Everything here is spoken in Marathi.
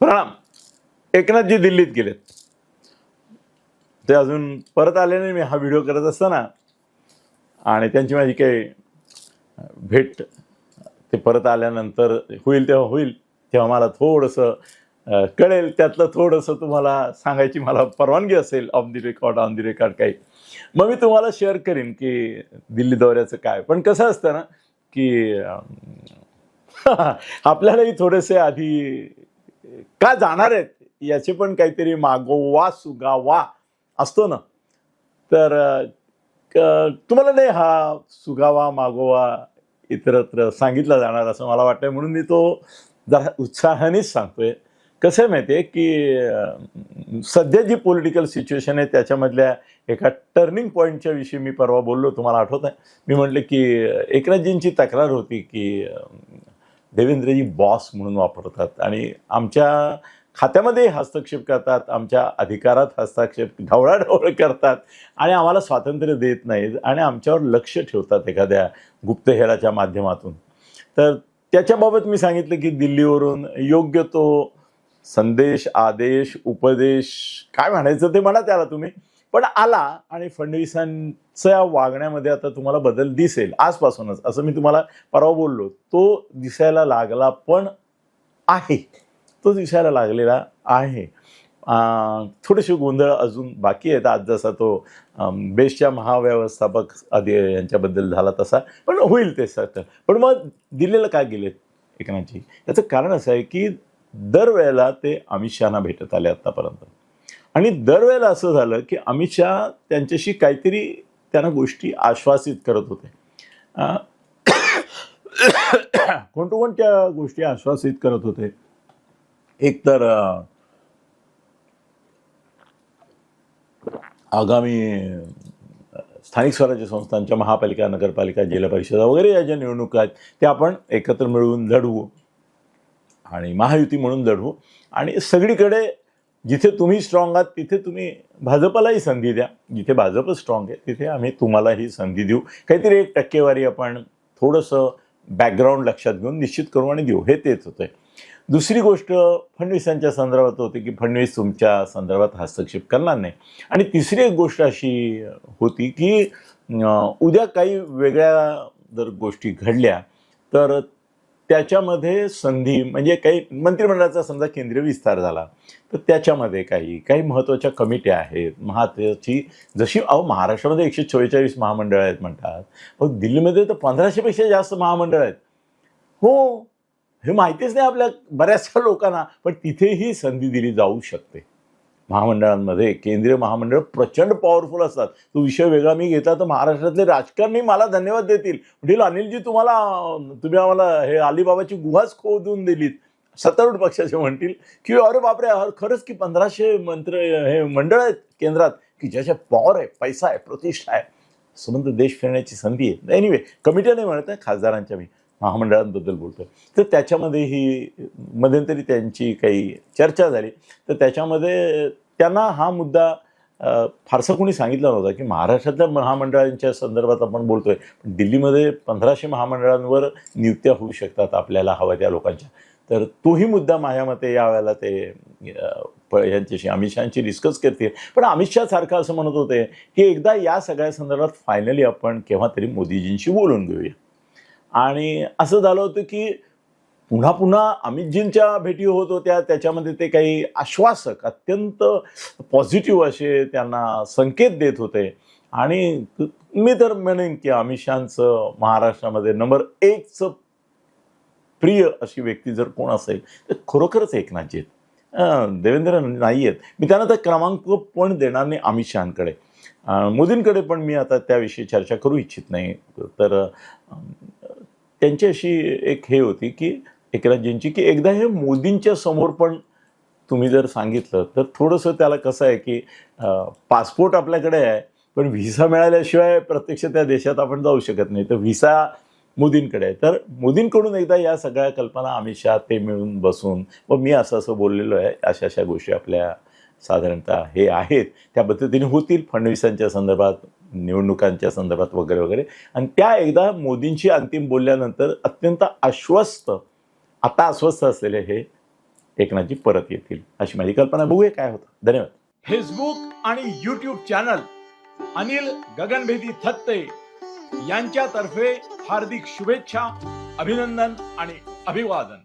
प्रणाम. एकनाथजी दिल्लीत गेलेत. ते अजून परत आले नाही मी हा व्हिडिओ करत असताना. आणि त्यांची माझी काही भेट ते परत आल्यानंतर होईल तेव्हा होईल तेव्हा मला थोडंसं कळेल. त्यातलं थोडंसं तुम्हाला सांगायची मला परवानगी असेल on the record on the record काही. मग मी तुम्हाला शेअर करीन की दिल्ली दौऱ्याचं काय. पण कसं असतं ना की आपल्यालाही थोडेसे आधी का जाणार आहेत? याचे पण काहीतरी मागोवा सुगावा असतो ना. तर तुम्हाला नाही हा सुगावा मागोवा इतरत्र सांगितला जाणार असं मला वाटतंय. म्हणून मी तो जरा उत्साहानेच सांगतोय. कसं आहे माहिती आहे की सध्या जी पॉलिटिकल सिच्युएशन आहे त्याच्यामधल्या एका टर्निंग पॉईंटच्या विषयी मी परवा बोललो तुम्हाला आठवत आहे मी म्हटलं की एकनाथजींची तक्रार होती की देवेंद्रजी बॉस म्हणून वापरतात आणि आमच्या खात्यामध्ये हस्तक्षेप करतात आमच्या अधिकारात हस्तक्षेप ढवळाढवळ करतात आणि आम्हाला स्वातंत्र्य देत नाहीत आणि आमच्यावर लक्ष ठेवतात एखाद्या गुप्तहेराच्या माध्यमातून. तर त्याच्याबाबत मी सांगितलं की दिल्लीवरून योग्य तो संदेश आदेश उपदेश काय म्हणायचं ते म्हणा त्याला तुम्ही. पण आला आणि फडणवीसांच्या वागण्यामध्ये आता तुम्हाला बदल दिसेल आजपासूनच. असं मी तुम्हाला परवा बोललो. तो दिसायला लागला पण आहे. तो दिसायला लागलेला आहे. थोडेसे गोंधळ अजून बाकी आहेत. आज जसा तो बेस्टच्या महाव्यवस्थापक आधी यांच्याबद्दल झाला तसा. पण होईल ते सर पण मग दिलेलं काय गेलेत एकनाथजी? याचं कारण असं आहे की दरवेळेला ते अमित शहाना भेटत आले आत्तापर्यंत आणि दरवेळेला असं झालं की अमित शहा त्यांच्याशी काहीतरी त्यांना गोष्टी आश्वासित करत होते. कोणत्या कोणत्या गोष्टी आश्वासित करत होते? एक तर आगामी स्थानिक स्वराज्य संस्थांच्या महापालिका नगरपालिका जिल्हा परिषदा वगैरे या ज्या निवडणुका आहेत त्या आपण एकत्र मिळवून लढवू. आणि महायुती म्हणून लढवू. आणि सगळीकडे जिथे तुम्ही स्ट्रॉंग आहात तिथे तुम्ही भाजपालाही संधी द्या. जिथे भाजप स्ट्रॉंग आहे तिथे आम्ही तुम्हालाही संधी देऊ. काहीतरी एक टक्केवारी आपण थोडंसं बॅकग्राऊंड लक्षात घेऊन निश्चित करू आणि देऊ. हे तेच होते दुसरी गोष्ट फडणवीसांच्या संदर्भात होती की फडणवीस तुमच्या संदर्भात हस्तक्षेप करणार नाही. आणि तिसरी एक गोष्ट अशी होती की उद्या काही वेगळ्या जर गोष्टी घडल्या तर त्याच्यामध्ये संधी म्हणजे काही मंत्रिमंडळाचा समजा केंद्रीय विस्तार झाला तर त्याच्यामध्ये काही काही महत्त्वाच्या कमिट्या आहेत. महत्त्वाची जशी अहो महाराष्ट्रामध्ये एकशे चव्वेचाळीस महामंडळं आहेत म्हणतात. मग दिल्लीमध्ये तर पंधराशेपेक्षा जास्त महामंडळ आहेत. हो हे माहितीच नाही आपल्या बऱ्याचशा लोकांना पण तिथेही संधी दिली जाऊ शकते. महामंडळांमध्ये केंद्रीय महामंडळ प्रचंड पॉवरफुल असतात. तो विषय वेगळा मी घेतला तर महाराष्ट्रातले राजकारणी मला धन्यवाद देतील. म्हणजे अनिलजी तुम्हाला तुम्ही आम्हाला हे अलिबाबाची गुहाच खोदून दिलीत. सत्तारूढ पक्षाचे म्हणतील की अरे बापरे खरंच की पंधराशे मंत्र हे मंडळ आहेत केंद्रात की ज्याच्या पॉवर आहे पैसा आहे प्रतिष्ठा आहे. समंत देश फिरण्याची संधी आहे. एनिवे कमिट्या नाही म्हणत आहे खासदारांच्या मी. महामंडळांबद्दल बोलतो तर त्याच्यामध्ये ही मध्यंतरी त्यांची काही चर्चा झाली. तर त्याच्यामध्ये त्यांना हा मुद्दा फारसं फारसा कोणी सांगितला नव्हता की महाराष्ट्रातल्या महामंडळांच्या संदर्भात आपण बोलतोय. पण दिल्लीमध्ये पंधराशे महामंडळांवर नियुक्त्या होऊ शकतात आपल्याला हव्या त्या लोकांच्या. तर तोही मुद्दा माझ्या मते यावेळेला ते प- यांच्याशी अमित शहाशी डिस्कस करतील. पण अमित शहा सारखं असं म्हणत होते की एकदा या सगळ्या संदर्भात फायनली आपण केव्हा तरी मोदीजींशी बोलून घेऊया. आणि असं झालं होतं की पुन्हा पुन्हा अमितजींच्या भेटी होत होत्या. त्याच्यामध्ये ते काही आश्वासक अत्यंत पॉझिटिव्ह असे त्यांना संकेत देत होते. आणि मी तर म्हणेन की अमित शहाचं महाराष्ट्रामध्ये नंबर एकचं प्रिय अशी व्यक्ती जर कोण असेल तर खरोखरच एकनाथजी आहेत. देवेंद्र नाही आहेत. मी त्यांना तर क्रमांक पण देणार नाही अमित शहांकडे. मोदींकडे पण मी आता त्याविषयी चर्चा करू इच्छित नाही. तर त्यांची अशी एक हे होती की एकनाथजींची की एकदा हे मोदींच्या समोर पण तुम्ही जर सांगितलं तर थोडंसं त्याला कसं आहे की पासपोर्ट आपल्याकडे आहे पण व्हिसा मिळाल्याशिवाय प्रत्यक्ष त्या देशात आपण जाऊ शकत नाही. तर व्हिसा मोदींकडे आहे. तर मोदींकडून एकदा या सगळ्या कल्पना अमित शहा ते मिळून बसून व मी असं असं बोललेलो आहे अशा अशा गोष्टी आपल्या साधारणतः हे आहेत. त्या पद्धतीने होतील फडणवीसांच्या संदर्भात. निवडणुकांच्या संदर्भात वगैरे वगैरे. आणि त्या एकदा मोदींशी अंतिम बोलल्यानंतर अत्यंत आश्वस्त आता अस्वस्थ असलेले हे एकनाथजी परत येतील अशी माझी कल्पना. बघूया काय होतं. धन्यवाद. फेसबुक आणि यूट्यूब चॅनल अनिल गगनभेदी थत्ते यांच्यातर्फे हार्दिक शुभेच्छा अभिनंदन आणि अभिवादन.